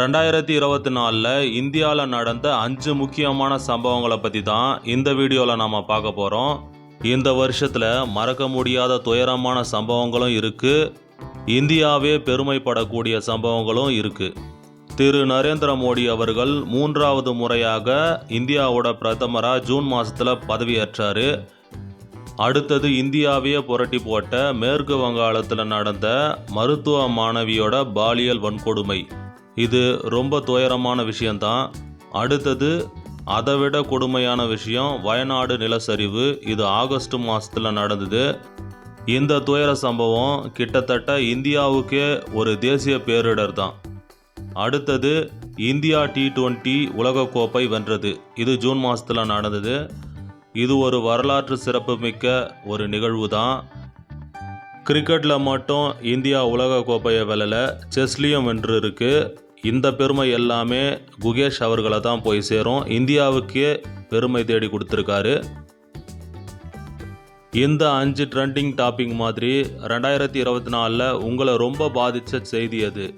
ரெண்டாயிரத்தி இருபத்தி நாலில் இந்தியாவில் நடந்த அஞ்சு முக்கியமான சம்பவங்களை பற்றி தான் இந்த வீடியோவில் நாம் பார்க்க போகிறோம் இந்த வருஷத்தில் மறக்க முடியாத துயரமான சம்பவங்களும் இருக்குது இந்தியாவே பெருமைப்படக்கூடிய சம்பவங்களும் இருக்குது திரு நரேந்திர மோடி அவர்கள் மூன்றாவது முறையாக இந்தியாவோட பிரதமராக ஜூன் மாதத்தில் பதவியேற்றார். அடுத்தது இந்தியாவையே புரட்டி போட்ட மேற்கு வங்காளத்தில் நடந்த மருத்துவ மாணவியோட பாலியல் வன்கொடுமை. இது ரொம்ப துயரமான விஷயந்தான் அடுத்தது அதை விட கொடுமையான விஷயம் வயநாடு நிலச்சரிவு. இது ஆகஸ்ட் மாதத்தில் நடந்தது. இந்த துயர சம்பவம் கிட்டத்தட்ட இந்தியாவுக்கே ஒரு தேசிய பேரிடர் தான் அடுத்தது இந்தியா டி டுவெண்ட்டி உலகக்கோப்பை வென்றது. இது ஜூன் மாதத்தில் நடந்தது. இது ஒரு வரலாற்று சிறப்புமிக்க ஒரு நிகழ்வு தான் கிரிக்கெட்டில் மட்டும் இந்தியா உலக கோப்பையை வெல்லல செஸ்லேயும் வென்று இருக்கு இந்த பெருமை எல்லாமே குகேஷ் அவர்களை தான் போய் சேரும். இந்தியாவுக்கே பெருமை தேடி கொடுத்துருக்காரு. இந்த அஞ்சு ட்ரெண்டிங் டாபிக் மாதிரி ரெண்டாயிரத்தி இருபத்தி நாலில் உங்களை ரொம்ப பாதித்த செய்தி அது.